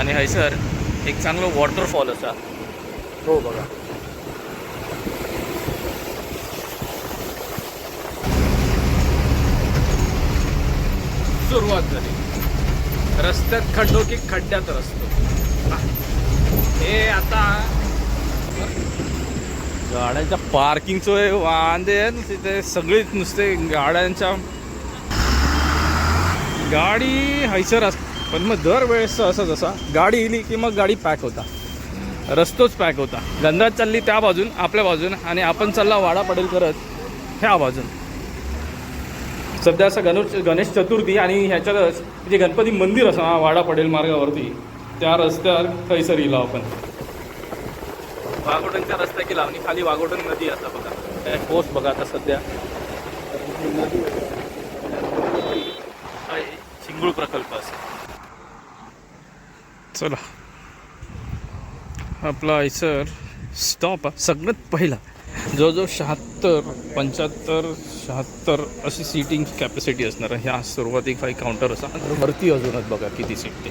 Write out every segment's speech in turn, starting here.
आणि हयसर एक चांगलं वॉटरफॉल असा. हो बघा. सुरुवात झाली. रस्त्यात खड्डो की खड्ड्यात रस्तो. हे. आता गाड्यांच्या पार्किंगचं वांदे आहे ना तिथे सगळीच नुसते गाड्यांच्या गाडी हैसर अस पण मग दरवेळेस असं जसा गाडी इली की मग गाडी पॅक होता. रस्तोच पॅक होता. गंधात चालली त्या बाजून आपल्या बाजून आणि आपण चालला वाडा पडेल करत ह्या बाजून. सध्या असं गणेश गणेश चतुर्थी आणि ह्याच्यातच जे म्हणजे गणपती मंदिर असं हा वाडा पडेल मार्गावरती त्या रस्त्यावर थैसर इलो आपण. वाघोटनच्या रस्त्या केला आणि खाली वाघोटन नदी आता बघा. पोस्ट बघा आता सध्या. आहे, चिंगूळ प्रकल्प असेल चला. आपला सर स्टॉप सगळ्यात पहिला. जवळजवळ शहात्तर पंच्याहत्तर शहात्तर अशी सीटिंग कॅपॅसिटी असणार आहे. ह्या सुरुवातीक काही काउंटर असा. वरती अजूनच बघा किती सीट ते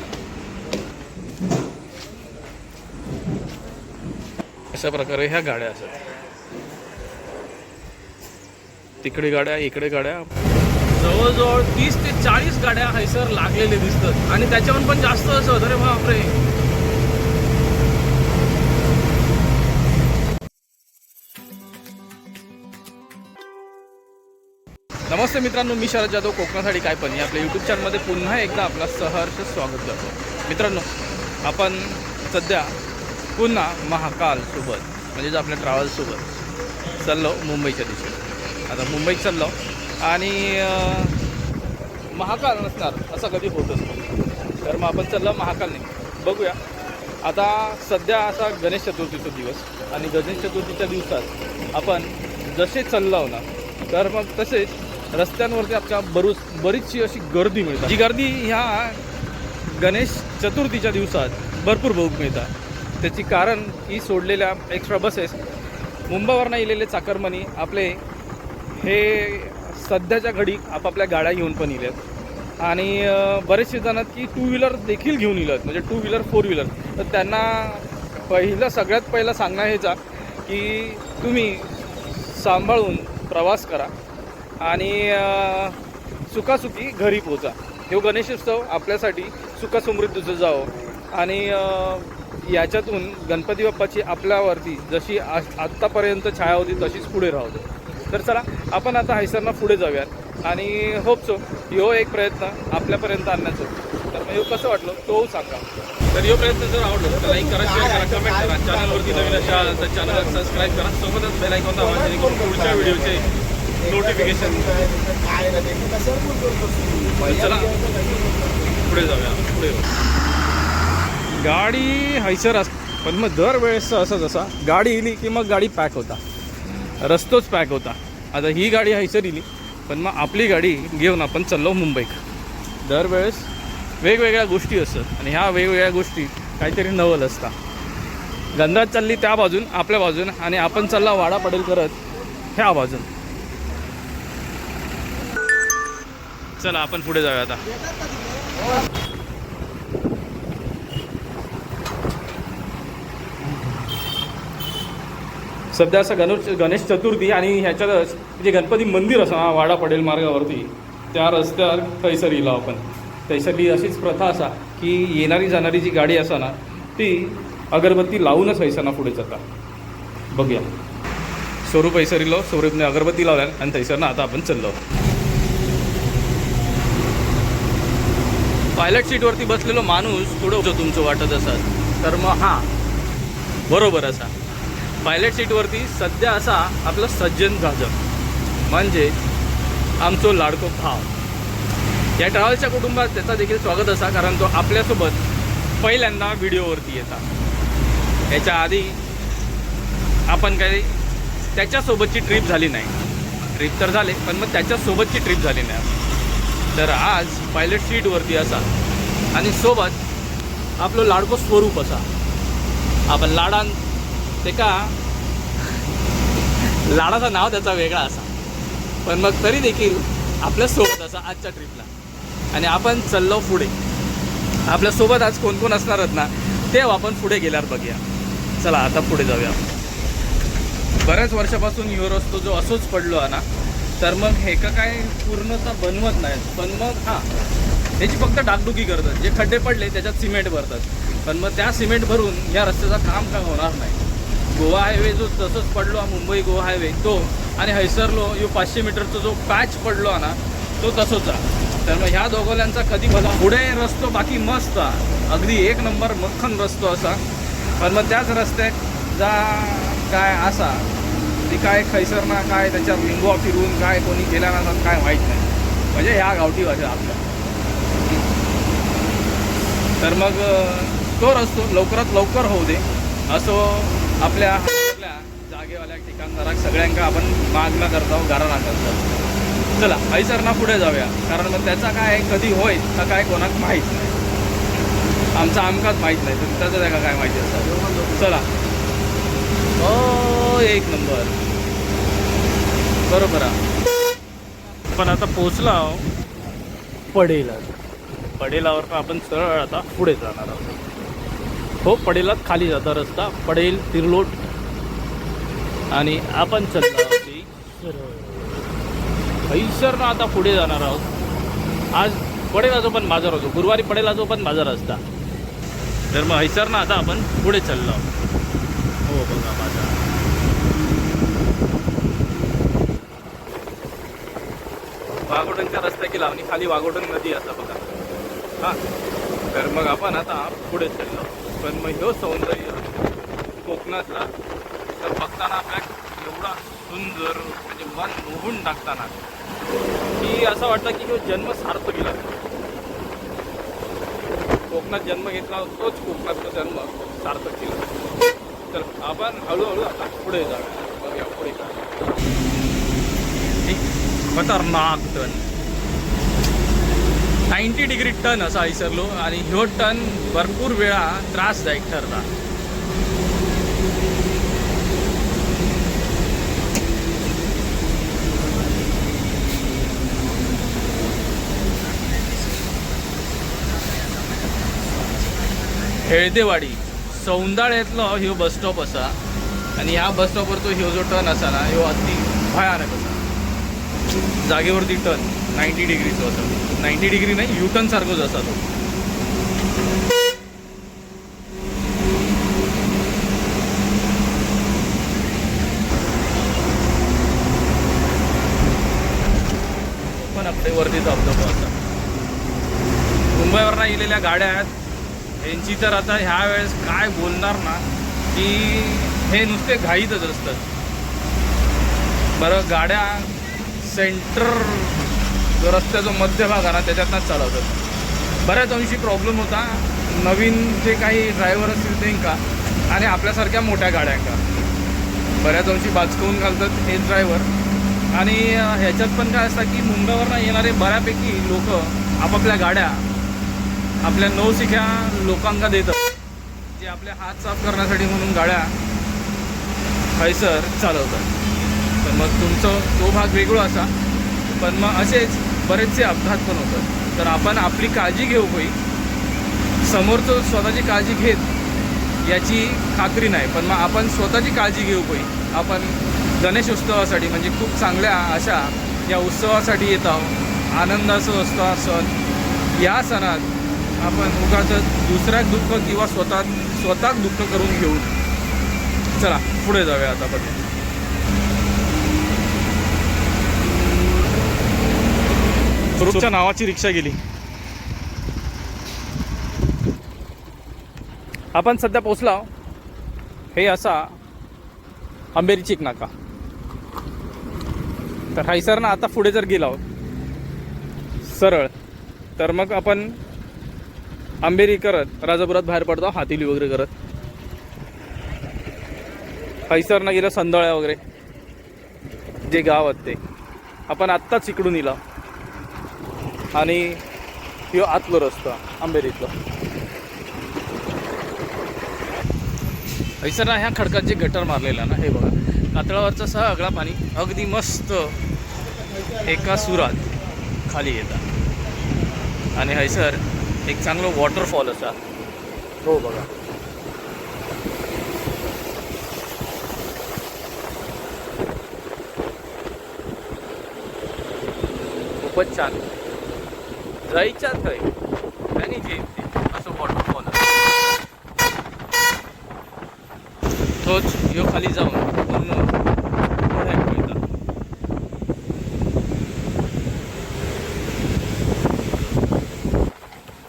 अशा प्रकारे ह्या गाड्या असतात. तिकडे गाड्या इकडे गाड्या. जवळजवळ तीस ते चाळीस गाड्या हैसर लागलेले दिसतात. आणि त्याच्याहून पण जास्त असं होतं रे बापरे. नमस्ते मित्रांनो मी शरद जाधव कोकणासाठी काय पण. या आपल्या यूट्यूब चॅनलमध्ये पुन्हा एकदा आपला सहर्ष स्वागत करतो. मित्रांनो आपण सध्या पुन्हा महाकाल सोबत म्हणजेच आपल्या ट्रॅव्हल्ससोबत चाललो मुंबईच्या दिशेने. आता मुंबईत चाललो. आणि महाकाल नसणार असं कधी होत नाही तर मग आपण चाललं महाकाल नाही बघूया. आता सध्या असा गणेश चतुर्थीचा दिवस आणि गणेश चतुर्थीच्या दिवसात आपण जसे चाललो ना तर मग तसेच रस्त्यांवरती आपल्या बरूच बरीचशी अशी गर्दी मिळते जी गर्दी ह्या गणेश चतुर्थीच्या दिवसात भरपूर बघूक मिळतात. त्याची कारण ही सोडलेल्या एक्स्ट्रा बसेस मुंबईवरनं इलेले चाकरमनी आपले हे सध्याच्या घडी आपापल्या गाड्या घेऊन पण येल्यात आणि बरेचसे जण आहेत की टू व्हीलर देखील घेऊन इलेत म्हणजे टू व्हीलर फोर व्हीलर तर त्यांना पहिलं सगळ्यात पहिलं सांगणं हेचा की तुम्ही सांभाळून प्रवास करा आणि सुखासुखी घरी पोचा हे गणेश उत्सव आपल्यासाठी सुखसमृद्धीचं जावं. आणि याच्यातून गणपती बाप्पाची आपल्यावरती जशी आ आत्तापर्यंत छाया होती तशीच पुढे राहू दे. तर चला आपण आता हैसरना पुढे जाऊयात. आणि होप सो ह्यो एक प्रयत्न आपल्यापर्यंत आणण्याचा. तर मग ह्यो कसं वाटलं तो सांगा. तर ह्यो प्रयत्न जर आवडलो तर लाईक करा शेअर करा कमेंट करा. चॅनलवरती नवीन असाल तर चॅनलला सबस्क्राईब करा. सोबतच बेल आयकॉन दाबा जेणेकरून पुढच्या व्हिडिओचे नोटिफिकेशन चला पुढे जाऊया. पुढे. गाडी हैसर अस पण मग दरवेळेस असं जसा गाडी इली की मग गाडी पॅक होता. रस्तोच पॅक होता. आता ही गाडी हायसर इली पण मग आपली गाडी घेऊन आपण चाललो मुंबईक. दरवेळेस वेगवेगळ्या गोष्टी असतात आणि ह्या वेगवेगळ्या गोष्टी काहीतरी नवल असता गंधात चालली त्या बाजून आपल्या बाजून आणि आपण चालला वाडा पडेल करत ह्या बाजून. चला आपण पुढे जाऊया आता. सध्या असं गणेश गणेश चतुर्थी आणि ह्याच्यातच जे म्हणजे गणपती मंदिर असं हा वाडा पडेल मार्गावरती त्या रस्त्यावर थैसर इलो आपण थैसरली अशीच प्रथा असा की येणारी जाणारी जी गाडी असा ना ती अगरबत्ती लावूनच हैसरना पुढे जाता बघूया. स्वरूप हैसर इलो स्वरूपने अगरबत्ती लावल्या आणि थैसरनं आता आपण चाललो पायलट सीटवरती बसलेलो माणूस थोडं जो तुमचं वाटत असत तर मग हां बरोबर असा. पायलट सीटवरती सध्या असा आपलं सज्जन जाधव म्हणजे आमचो लाडको भाव. या ट्रॅव्हल्सच्या कुटुंबात त्याचा देखील स्वागत असा कारण तो आपल्यासोबत पहिल्यांदा व्हिडिओवरती येतात. याच्या आधी आपण काही त्याच्यासोबतची ट्रिप झाली नाही. ट्रिप तर झाले पण मग त्याच्यासोबतची ट्रिप झाली नाही. तर आज पायलट सीटवरती असा. आणि सोबत आपलं लाडको स्वरूप असा. आपण लाडान ते का? लाडाचं नाव त्याचा वेगळा असा. पण मग तरी देखील आपल्यासोबत असा आजच्या ट्रिपला आणि आपण चाललो पुढे. आपल्यासोबत आज कोण कोण असणार आहेत ना ते आपण पुढे गेल्यावर बघूया. चला आता पुढे जाऊया. बऱ्याच वर्षापासून ह्यो रस्तो जो असोच पडलो आहे ना तर मग हे का काय पूर्णतः बनवत नाहीत. पण मग हां. त्याची फक्त डागडुगी करतात. जे खड्डे पडले त्याच्यात सिमेंट भरतात. पण मग त्या सिमेंट भरून या रस्त्याचं काम काय होणार नाही. गोवा हायवे जो तसंच पडलो हा मुंबई गोवा हायवे तो आणि हैसरलो यो पाचशे मीटरचा जो पॅच पडलो ना तो तसोच आहे. तर मग ह्या दोघोल्यांचा कधी भला पुढे रस्तो बाकी मस्त अगदी एक नंबर मख्खन रस्तो असा. पण मग त्याच रस्त्यात जा काय असा. ती काय खैसर ना काय त्याच्यात लिंबवा फिरून काय कोणी केल्या ना काय माहीत नाही. म्हणजे ह्या गावठी भाषा आपल्या. तर मग तो रस्तो लवकरात लवकर होऊ दे. असो आपल्या आपल्या जागेवाल्या ठिकाणदाराक सगळ्यांका आपण मागणं करतो घराणा करतो. चला ना पुढे जाऊया. कारण मग त्याचा काय कधी होईल का काय कोणाक माहीत नाही. आमचा आमकाच माहीत नाही. तर त्याचं त्याला काय माहिती असतं चला. हो एक नंबर. बरोबर आहे. पण आता पोचला पडेला पडेलावर आपण सरळ आता पुढे जाणार आहोत. हो पडेलात खाली जाता रस्ता. पडेल तिरलोट. आणि आपण चाललो आहोत ना आता पुढे जाणार आहोत. आज पडेल पडेलाचो पण बाजार होतो गुरुवारी पडेलाचो पण बाजार असता तर मग हैसरनं आता आपण पुढे चाललो आहोत. हो बघा बाजार वाघोटनच्या रस्त्याची लावणी खाली वाघोटन नदी असा बघा. हां तर मग आपण आता पुढे चाललो पण मग ह्यो सौंदर्य कोकणातला तर बघताना आपल्या एवढा सुंदर म्हणजे मन मोहून टाकताना. की असं वाटतं की तो जन्म सार्थ गेला कोकणात जन्म घेतला तोच कोकणातला जन्म सार्थक केला. तर आपण हळूहळू आता पुढे जाऊया. बघूया पुढे काय खतरनाक तण. नाईन्टी डिग्री टन असा विसरलो आणि ह्यो टन भरपूर वेळा त्रासदायक ठरला. हेळदेवाडी सौंदाळ्यातलो ह्यो बस स्टॉप असा आणि ह्या बस स्टॉपवर तो ह्यो जो टर्न असा ना ह्यो अति भयानक असा. जागेवरती टर्न. नाईन्टी डिग्रीचं असा. नाईन्टी डिग्री नाही यू टर्न सारखोच असा तो. पण आपले वरती धबधबा असा. मुंबईवरनं येलेल्या गाड्या आहेत. यांची तर आता ह्या वेळेस काय बोलणार ना की हे नुसते घाईतच असतात. बरं गाड्या सेंटर जो रस्त्याचा मध्यभाग आहे ना त्याच्यातनंच चालवतात. बऱ्याच अंशी प्रॉब्लेम होता. नवीन जे काही ड्रायव्हर असतील त्यांका आणि आपल्यासारख्या मोठ्या गाड्यांका बऱ्याच अंशी बाचकवून घालतात हे ड्रायव्हर आणि ह्याच्यात पण काय असतं की मुंबईवरनं येणारे बऱ्यापैकी लोक आपापल्या गाड्या आपल्या नवशिक्या लोकांना देतात. जे आपले हात साफ करण्यासाठी म्हणून गाड्या खैसर चालवतात. तर मग तुमचं तो भाग वेगळा असा. पण मग असेच बरेचसे अपघात पण होतात. तर आपण आपली काळजी घेऊ होई समोरचं स्वतःची काळजी घेत याची खात्री नाही. पण मग आपण स्वतःची काळजी घेऊ होई आपण गणेश उत्सवासाठी म्हणजे खूप चांगल्या अशा या उत्सवासाठी येत आहोत. आनंदाचं असतो हा सण. या सणात आपण उगाचं दुसऱ्याक दुःख किंवा स्वतः स्वतःच दुःख करून घेऊ चला पुढे जाऊया आता पण स्वरूपच्या नावाची रिक्षा गेली. आपण सध्या पोचला. हे असा अंबेरी चिक नाका तर हैसर ना आता पुढे जर गेला सरळ तर मग आपण आंबेरी करत राजापुरात बाहेर पडतो हातिली वगैरे करत. हैसरनं गेलं संदळ्या वगैरे जे गाव आहेत ते. आपण आत्ताच इकडून इला आणि ह्यो आतलो रस्ता आंबेरीतलो हैसरना ह्या खडकात जे गटर मारलेला ना हे बघा. कातळावरचं सगळा पाणी अगदी मस्त एका सुरात खाली येतात आणि हैसर एक चांगलं वॉटरफॉल असा. हो बघा. खूपच छान. जायच्या थंय आनी जे असं वॉटरफॉल तोच ह्यो खाली जावन पूर्ण पुढे पळता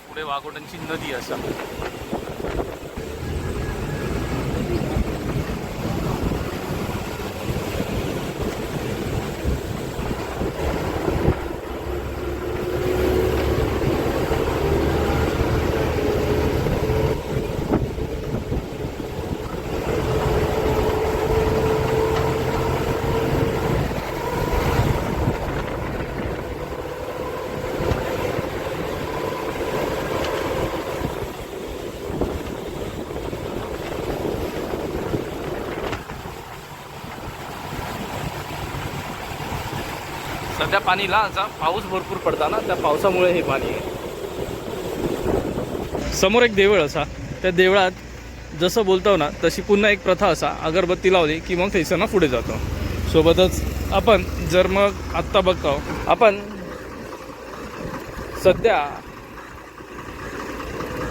पुढे वाघोटांची नदी आसा सध्या पाणीला असा पाऊस भरपूर पडता ना त्या पावसामुळे हे पाणी आहे. समोर एक देवळ असा. त्या देवळात जसं बोलतो ना तशी पुन्हा एक प्रथा असा. अगरबत्ती लावली की मग थैसांना पुढे जातो. सोबतच आपण जर मग आत्ता बघतो आपण सध्या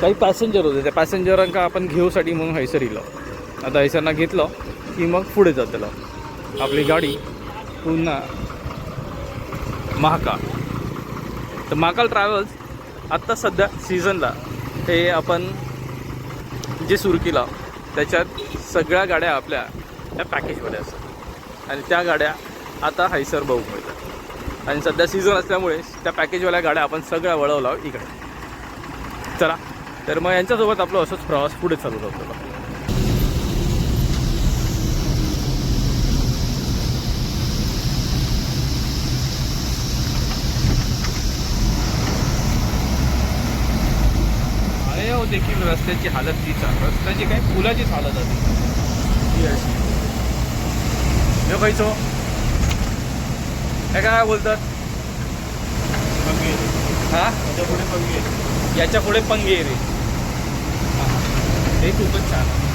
काही पॅसेंजर होते. त्या पॅसेंजरांका आपण घेऊसाठी म्हणून हैसर इलो आता हैसरना घेतलं की मग पुढे जातलं. आपली गाडी पुन्हा महाकाळ तर महाकाल ट्रॅव्हल्स आत्ता सध्या सीझनला हे आपण जे सुरू केलं त्याच्यात सगळ्या गाड्या आपल्या त्या पॅकेजमध्ये असतात. आणि त्या गाड्या आता हैसर भाऊ मिळतात. आणि सध्या सीझन असल्यामुळे त्या पॅकेजवाल्या गाड्या आपण सगळ्या वळवला इकडे. चला तर मग यांच्यासोबत आपलं असंच प्रवास पुढे चालू राहतो आहे हो देखील रस्त्याची हालत तीच आहे रस्त्याची काय पुलाचीच हालत आहे. ती अशी. हे खायचो हे काय बोलतात? हा? याच्यापुढे पंगे. रे. हा. हे खूपच छान आहे.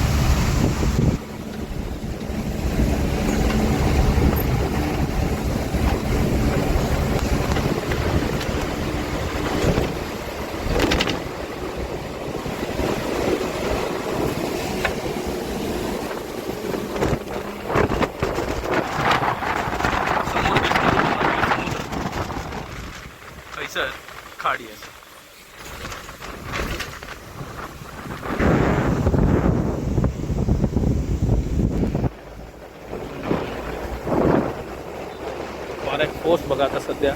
समोर दिसणारा समुद्र थंयसर खाडी आसा वाऱ्याक पाऊस बघा आता सध्या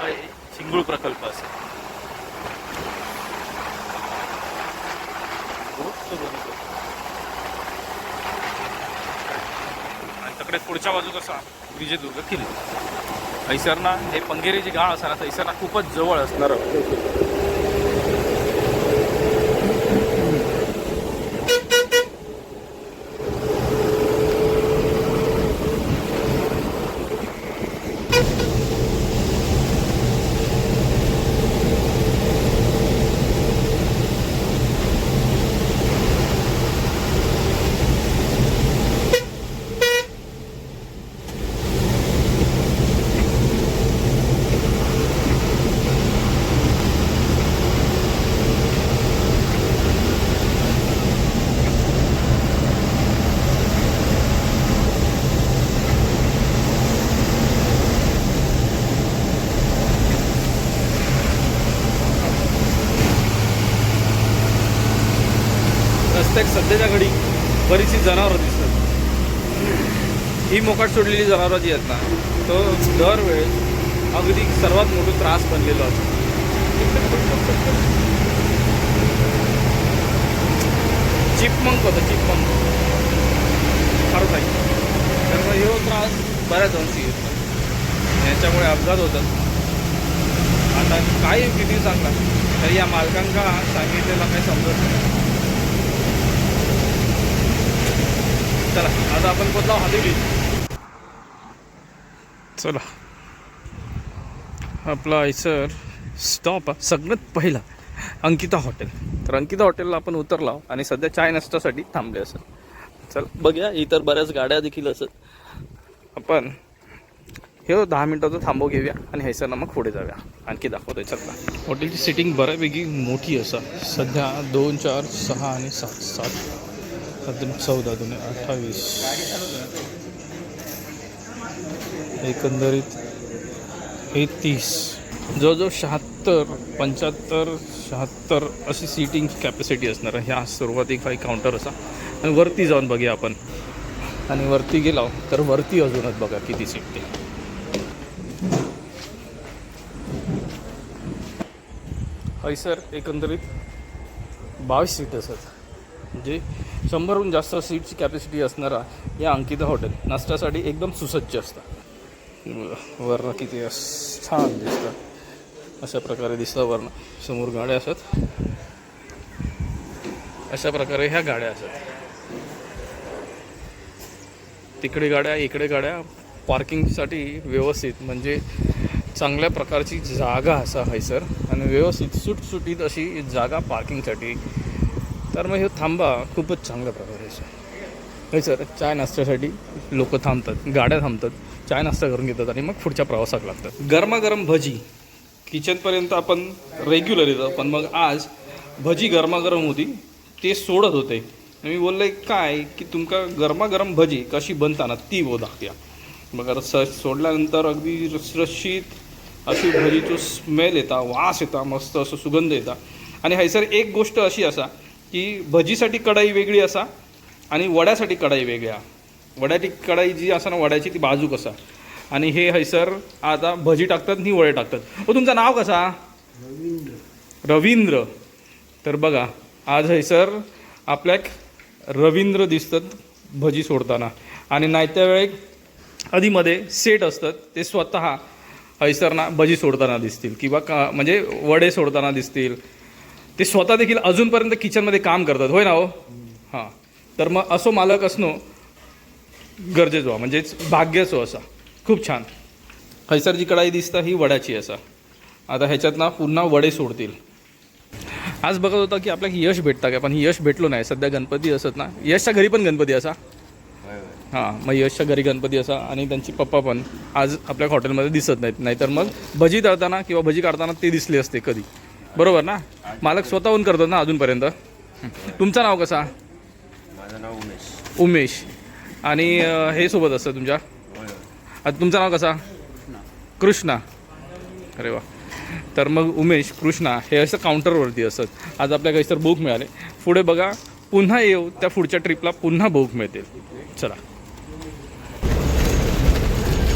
आहे चिंगूळ प्रकल्प असा मस्त बघितलं. इकडे पुढच्या बाजूक असा विजयदुर्ग किल्ला. थैसरना हे पंगेरी जी गाळ असा ना थैसरना खूपच जवळ असणार रस्त्यात सध्याच्या घडी बरीचशी जनावरं दिसतात. ही मोकाट सोडलेली जनावरं जी आहेत ना तो दरवेळेस अगदी सर्वात मोठा त्रास बनलेलो असतो. चिपमंक होतं चिपमंक खरंच आहे त्यामुळे हे त्रास बऱ्याच अंशी येतो. याच्यामुळे अपघात होतात. आता काय किती सांगला तर या मालकांका सांगितलेला काही समजत नाही. चला आता आपण पोचलो हवेली चला. आपला सर स्टॉप सगळ्यात पहिला अंकिता हॉटेल तर अंकिता हॉटेलला आपण उतरला आणि सध्या चाय नाश्त्यासाठी थांबले असत. चल बघूया इतर बऱ्याच गाड्या देखील असत. आपण हे हो दहा मिनटाचं थांबव घेऊया आणि हैसरना मग पुढे जाऊया. आणखी दाखवतोय चला हॉटेलची सिटिंग बऱ्यापैकी मोठी असा. सध्या दोन चार सहा आणि सात सात. अजून चौदा दोन अठ्ठावीस. एकंदरीत हे तीस. जवळजवळ शहात्तर पंच्याहत्तर शहात्तर अशी सीटिंग कॅपॅसिटी असणार आहे. ह्या सुरुवातीक काही काउंटर असा. आणि वरती जाऊन बघूया आपण. आणि वरती गेलो तर वरती अजूनच बघा किती सीट ते सर एकंदरीत बावीस सीट असत म्हणजे शंभरहून जास्त सीटची कॅपॅसिटी असणारा या अंकिता हॉटेल नाश्त्यासाठी एकदम सुसज्ज असतं वर्ण किती छान दिसतं. अशा प्रकारे दिसतं वर्ण समोर गाड्या असत अशा प्रकारे ह्या गाड्या असत तिकडे गाड्या इकडे गाड्या पार्किंगसाठी व्यवस्थित म्हणजे चांगल्या प्रकारची जागा असा आहे सर आणि व्यवस्थित सुटसुटीत अशी जागा पार्किंगसाठी तर मग हे थांबा खूपच चांगल्या प्रकारे आहे सर. सर चाय नाश्त्यासाठी लोक थांबतात गाड्या थांबतात चाय नाश्ता करून घेतात आणि मग पुढच्या प्रवासाक लागतात. गरमागरम भजी. किचनपर्यंत आपण रेग्युलर येतो पण मग आज भजी गरमागरम होती ते सोडत होते. मी बोलले काय? की तुमका गरमागरम भजी कशी बनताना ती वो दाखत्या मग आता स सोडल्यानंतर अगदी रसरशीत अशी भजीचो स्मेल येता वास येता मस्त असं सुगंध येता. आणि हैसर एक गोष्ट अशी असा की भजीसाठी कढाई वेगळी असा आणि वड्यासाठी कढाई वेगळ्या. वड्याची कढाई जी असा ना वड्याची ती बाजूक असा आणि हे हैसर आता भजी टाकतात आणि वडे टाकतात. ओ तुमचं नाव कसा? रवींद्र. तर बघा आज हैसर आपल्याक रवींद्र दिसतात भजी सोडताना. आणि नाही त्या वेळेक आधीमध्ये सेट असतात ते स्वतः हैसरना भजी सोडताना दिसतील. किंवा का म्हणजे वडे सोडताना दिसतील. ते स्वतः देखील अजूनपर्यंत किचनमध्ये काम करतात. होय ना हो? हां. तर मग असो मालक असणं गरजेचो म्हणजेच भाग्याचो असा. खूप छान. हैसर जी कढाई दिसता ही वड्याची असा. आता ह्याच्यात ना पुन्हा वडे सोडतील. आज बघत होता की आपल्याला यश भेटता का पण यश भेटलो नाही. सध्या गणपती असत ना. यशच्या घरी पण गणपती असा? हां मग यशच्या घरी गणपती असा आणि त्यांची पप्पा पण आज आपल्या हॉटेलमध्ये दिसत नाहीत. नाहीतर मग भजी तळताना किंवा भजी काढताना ते दिसले असते कधी. बरोबर ना? मालक स्वतःहून करतात ना अजूनपर्यंत? तुमचं नाव कसा? माझं नाव उमेश. उमेश. आणि अं, हे सोबत असतं तुमच्या? आता तुमचं नाव कसा? कृष्णा. अरे वा. तर मग उमेश कृष्णा हे असं काउंटरवरती असत आज आपल्या काही तर बुक मिळाले. पुढे बघा पुन्हा येऊ. त्या पुढच्या ट्रिपला पुन्हा बुक मिळतील चला.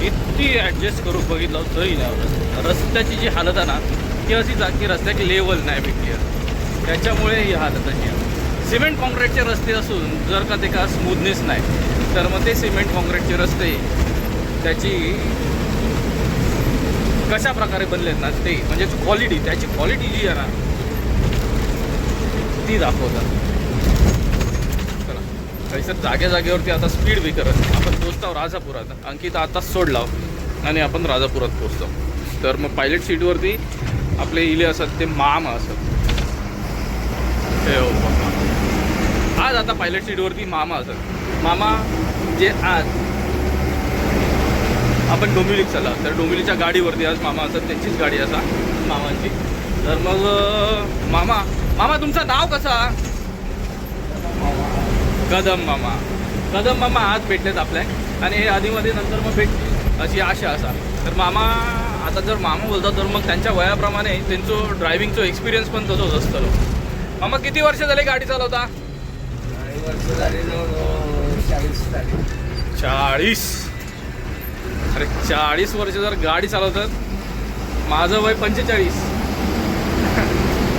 किती ॲडजस्ट करून बघितलं तरी नाही आवडत रस्त्याची जी हालत आहे ना ती अशी जा की रस्त्याची लेवल नाही भेटली आहे. त्याच्यामुळे ही हालत अशी आहे. सिमेंट कॉन्क्रीटचे रस्ते असून जर का ते का स्मूथनेस नाही तर मग ते सिमेंट कॉन्क्रीटचे रस्ते त्याची कशा प्रकारे बनलेत ना ते म्हणजे क्वालिटी त्याची क्वालिटी जी आहे ना ती दाखवतात. चला. सर जागे जागेवरती आता स्पीड ब्रेकर आपण पोचतो राजापुरात. अंकित आताच सोडला आणि आपण राजापुरात पोचतो तर मग पायलट सीटवरती आपले इले असत ते मामा असत. हे हो. बाबा. आज आता पायलट सीटवरती मामा असत. मामा जे आज आपण डोंबिवलीत चला तर डोंबिवलीच्या गाडीवरती आज मामा असत त्यांचीच गाडी असा मामांची. तर मग मामा मामा तुमचं नाव कसा? कदम मामा. कदम मामा आज भेटलेत आपल्या आणि हे आधीमध्ये नंतर मग भेटतील अशी आशा असा. तर मामा आता जर मामा बोलतात तर मग त्यांच्या वयाप्रमाणे त्यांचं ड्रायव्हिंगचं एक्सपिरियन्स पण तसंच असतं. मामा किती वर्ष झाले गाडी चालवता? चाळीस. अरे चाळीस वर्ष जर गाडी चालवतात माझं वय पंचेचाळीस.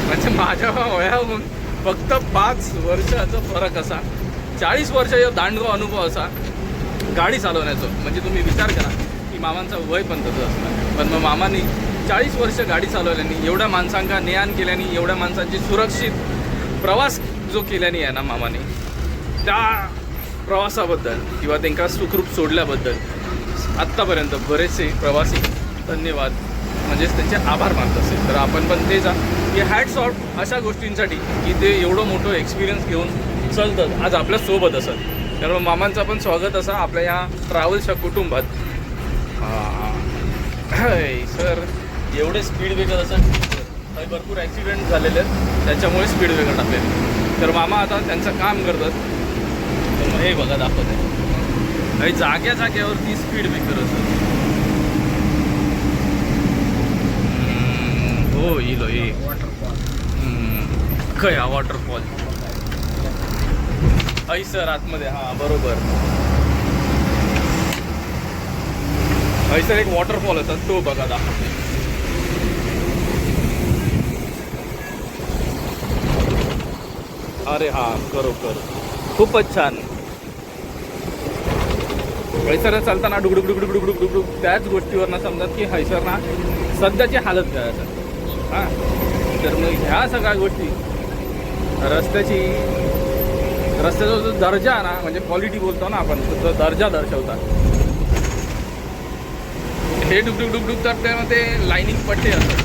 म्हणजे माझ्या वयाहून फक्त पाच वर्षाचा फरक असा. चाळीस वर्ष या अनुभव असा. गाडी चालवण्याचं. म्हणजे तुम्ही विचार करा. मामांचा वय पण तसं असणार पण मग मामांनी चाळीस वर्ष गाडी चालवल्याने एवढ्या माणसांका ज्ञान केल्याने एवढ्या माणसांची सुरक्षित प्रवास जो केल्याने आहे ना मामाने त्या प्रवासाबद्दल किंवा त्यांना सुखरूप सोडल्याबद्दल आत्तापर्यंत बरेचसे प्रवासी धन्यवाद म्हणजेच त्यांचे आभार मानत असेल. तर आपण पण ते जा. की हॅट्स ऑफ अशा गोष्टींसाठी की ते एवढं मोठं एक्सपिरियन्स घेऊन चलतात. आज आपल्यासोबत असत. त्यामुळे मामांचं पण स्वागत असा आपल्या या ट्रॅव्हल्सच्या कुटुंबात. सर एवढे स्पीड ब्रेकर असं काही भरपूर ॲक्सिडेंट झालेले आहेत. त्याच्यामुळे स्पीड ब्रेकर टाकलेले तर मामा आता त्यांचं काम करतात. तर मग हे बघा दाखवत. आहे जाग्या जाग्यावरती स्पीड ब्रेकर असत हो येईल हो, ये हा वॉटरफॉल ऐ सर आतमध्ये हां बरोबर. हयसर एक वॉटरफॉल होता तो बघा दाखवते अरे हा खरोखर खूपच छान. हैसर चालताना डुगडुग डुगडुग डुगडुग डुगडुग त्याच गोष्टीवरनं समजत की हैसरना सध्याची हालत काय आता हां. तर मग ह्या सगळ्या गोष्टी रस्त्याची रस्त्याचा जो दर्जा आहे ना म्हणजे क्वालिटी बोलतो ना आपण तो दर्जा दर्शवतात. हे डुकडुक डुकडुक तर त्यामध्ये लाईनिंग पट्टे असतात.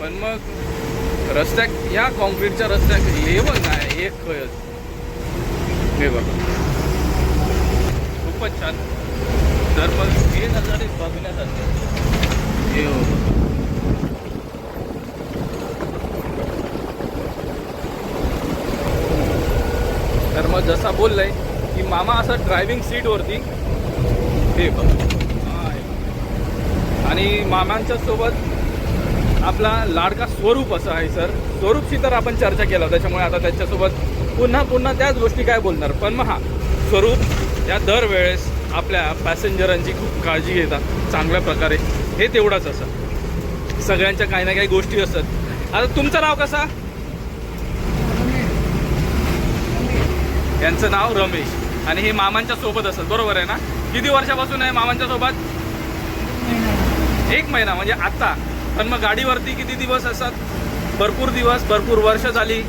पण मग रस्त्याक या कॉन्क्रीटच्या रस्त्याक लेवल नाही एक खंयच हे बघा. खूपच छान. तर मग हे नजारे बघण्यासारखे. हे हो तर मग जसा बोललाय की मामा असं ड्रायव्हिंग सीटवरती हे हे बघ. आणि मामांच्या सोबत आपला लाडका स्वरूप असा आहे सर. स्वरूपशी तर आपण चर्चा केला त्याच्यामुळे आता त्याच्यासोबत पुन्हा पुन्हा त्याच गोष्टी काय बोलणार. पण मग हा स्वरूप या दरवेळेस आपल्या पॅसेंजरांची खूप काळजी घेतात चांगल्या प्रकारे. हे तेवढाच असं. सगळ्यांच्या काही ना काही गोष्टी असतात. आता तुमचं नाव कसा? यांचं नाव रमेश. आणि हे मामांच्या सोबत असत बरोबर आहे ना? किती वर्षापासून आहे मामांच्या सोबत? एक महिना म्हणजे आता पण मग गाडीवरती किती दिवस असतात? भरपूर दिवस भरपूर वर्ष झाली.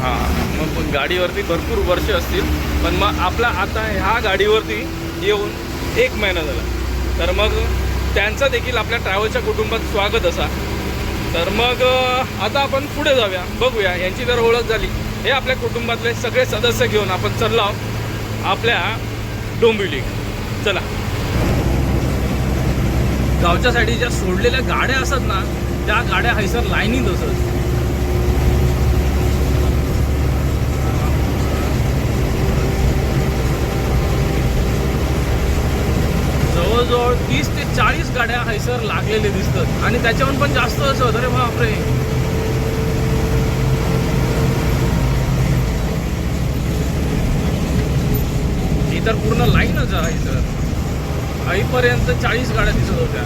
हां मग गाडीवरती भरपूर वर्ष असतील. पण मग आपला आता ह्या गाडीवरती येऊन एक महिना झाला. तर मग त्यांचं देखील आपल्या ट्रॅव्हलच्या कुटुंबात स्वागत असा. तर मग आता आपण पुढे जाऊया बघूया. यांची जर ओळख झाली हे आपल्या कुटुंबातले सगळे सदस्य घेऊन आपण चाललो आहोत आपल्या डोंबिवली चला. गावच्यासाठी ज्या सोडलेल्या गाड्या असतात ना त्या गाड्या हैसर लाईनीत असत जवळजवळ तीस ते चाळीस गाड्या हैसर लागलेले दिसतात. आणि त्याच्याहून पण जास्त असतो रे बापरे. ही तर पूर्ण लाईनच आहे सर आईपर्यंत चाळीस गाड्या दिसत होत्या.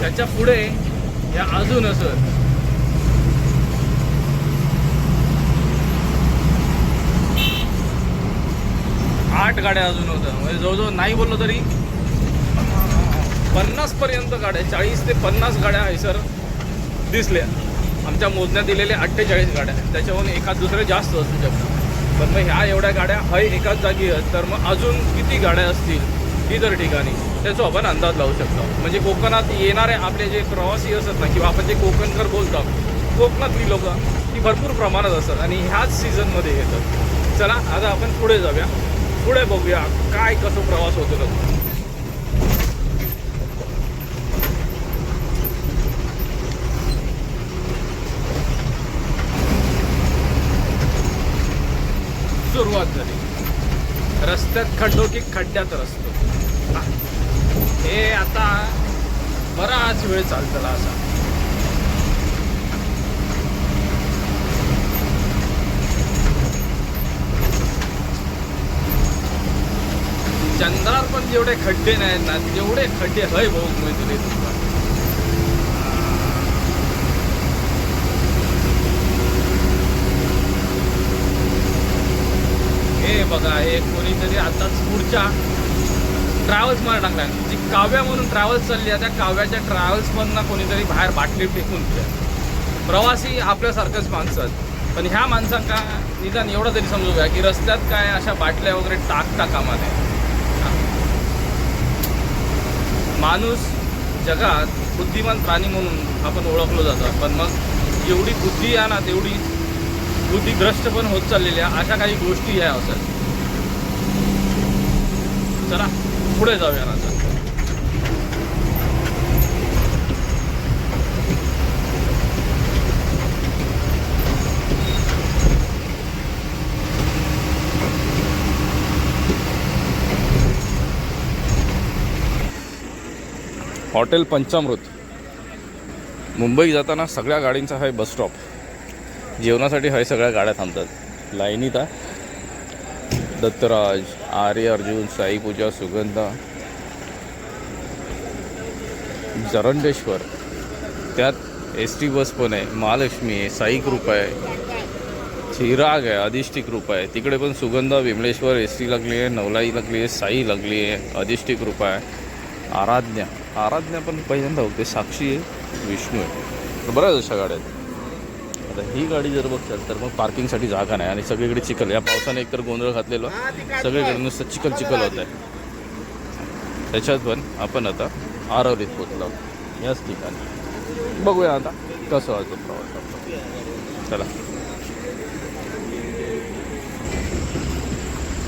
त्याच्या पुढे या अजून असत आठ गाड्या अजून होत्या. म्हणजे जवळजवळ नाही बोललो तरी पन्नास पर्यंत गाड्या चाळीस ते पन्नास गाड्या आहे सर दिसल्या. आमच्या मोजण्यात दिलेल्या अठ्ठेचाळीस गाड्या. त्याच्याहून एखाद दुसरे जास्त असू शकतात. पण मग ह्या एवढ्या गाड्या हय एकाच जागी आहेत. तर मग अजून किती गाड्या असतील? इतर ठिकाणी. त्याचा आपण अंदाज लावू शकतो. म्हणजे कोकणात येणारे आपले जे प्रवासी असतात ना किंवा आपण जे कोकणकर बोलतो कोकणातली लोक ती भरपूर प्रमाणात असतात आणि ह्याच सीझनमध्ये येतात. चला आता आपण पुढे जाऊया. पुढे बघूया काय कसं प्रवास होतो तो. सुरुवात झाली. रस्त्यात खड्डो की खड्ड्यात रस्तो. हे आता बराच वेळ चालतला असा. चंद्रावर पण जेवढे खड्डे नाहीत ना तेवढे खड्डे हय भाऊ मैत्री तुमचा हे बघा हे कोणीतरी आताच पुढच्या ट्रॅव्हल्स मला टाकला जी काव्या म्हणून ट्रॅव्हल्स चालली आहे त्या काव्याच्या ट्रॅव्हल्समधनं कोणीतरी बाहेर बाटली फेकून दिल्या प्रवासी आपल्यासारखंच माणसं आहेत. पण ह्या माणसांका निदान एवढं तरी समजू घ्या की रस्त्यात काय अशा बाटल्या वगैरे टाकता कामा नये. माणूस जगात बुद्धिमान प्राणी म्हणून आपण ओळखलो जातो. पण मग जेवढी बुद्धी आहे ना तेवढी बुद्धिग्रस्त पण होत चाललेल्या अशा काही गोष्टी ह्या असतात चला पुढे जाऊया ना आता. हॉटेल पंचामृत. मुंबई जाताना सगळ्या गाडींचा आहे बस स्टॉप जेवणासाठी हाय सगळ्या गाड्या थांबतात. लाईनीत आहे दत्तराज आर्य अर्जुन साई पूजा सुगंधा. जरंडेश्वर. त्यात एस टी बस पण आहे. महालक्ष्मी आहे. साई कृपा आहे. चिराग आहे. अधिष्ठी कृपा आहे. तिकडे पण सुगंधा विमलेश्वर एस टी लागली आहे. नवलाई लागली आहे. साई लागली आहे. अधिष्ठी कृपा आहे. आराध्या. आराधन्या पण पहिल्यांदा होते. साक्षी आहे विष्णू आहे. तर बऱ्याच अशा गाड्या आहेत. आता ही गाडी जर बघताल तर मग पार्किंगसाठी जागा नाही. आणि सगळीकडे चिखल. या पावसाने एकतर गोंधळ घातलेला. सगळीकडे नुसतं चिखल चिखल होत आहे. त्याच्यात पण आपण आता आरवलीत पोचलो. याच ठिकाणी. बघूया आता कसं व्हायचं प्रवास. आपला चला.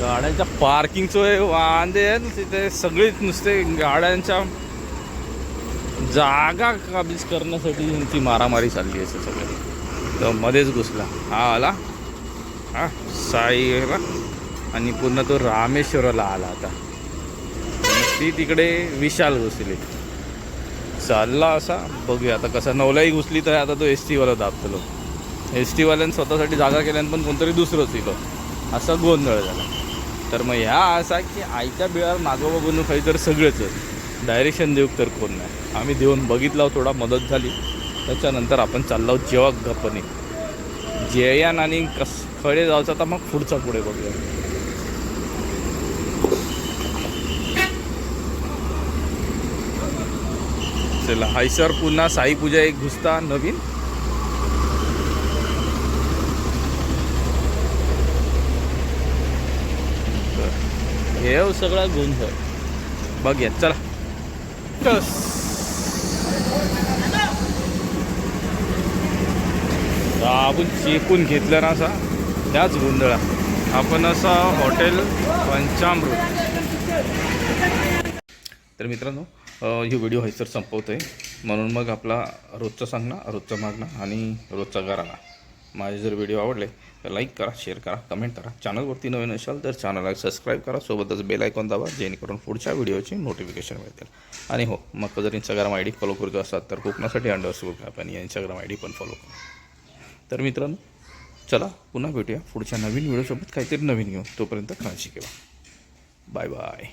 गाड्यांच्या पार्किंगचं वांदे आहे ना तिथे सगळीच नुसते गाड्यांच्या जागा काबीज करण्यासाठी ती मारामारी चालली आहे सगळं. तर मध्येच घुसला. हा आला. हा साईला आणि पुन्हा तो रामेश्वराला आला आता. ती तिकडे विशाल घुसली. चालला असा. बघूया आता कसा. नवलाही घुसली तर आता तो एस टीवाला दाबतलो. एस टीवाल्यानं स्वतःसाठी जागा केल्यानं पण कोणतरी दुसरंच दिलं. असा गोंधळ झाला. तर मग ह्या असा की आयत्या बिळावर मागं बघून काही तर सगळेच डायरेक्शन देऊ तर कोण नाही. आम्ही देऊन बघितला थोडा मदत झाली. त्याच्यानंतर आपण चाललो जेव्हा गप्पने. जेयान आणि कस खडे जायचं तर मग पुढचा पुढे बघूया. चला हाय सर पुन्हा साई पूजा एक घुसता नवीन. हे हो सगळा गोंधळ. बघ चला. टस. आपण चेकून घेतलं ना असा. त्याच गोंधळा आपण असा हॉटेल पंचामृत. तर मित्रांनो ही व्हिडिओ हैसर संपवतो आहे म्हणून मग आपला रोजचं सांगणं रोजचं मागणं आणि रोजचा घराणा माझे जर व्हिडिओ आवडले तर लाईक करा शेअर करा कमेंट करा. चॅनलवरती नवीन असाल तर चॅनलला सबस्क्राईब करा. सोबतच बेल आयकॉन दाबा जेणेकरून पुढच्या व्हिडिओची नोटिफिकेशन मिळतील. आणि हो मग जर इंस्टाग्राम आय डी फॉलो करतो असाल तर कोकणासाठी अंडरस्कोर आपण या इंस्टाग्राम आय डी पण फॉलो करा. तर मित्रांनो चला पुन्हा भेटूया. पुढच्या नवीन व्हिडिओसोबत काहीतरी नवीन घेऊ तोपर्यंत काळजी घेऊ बाय बाय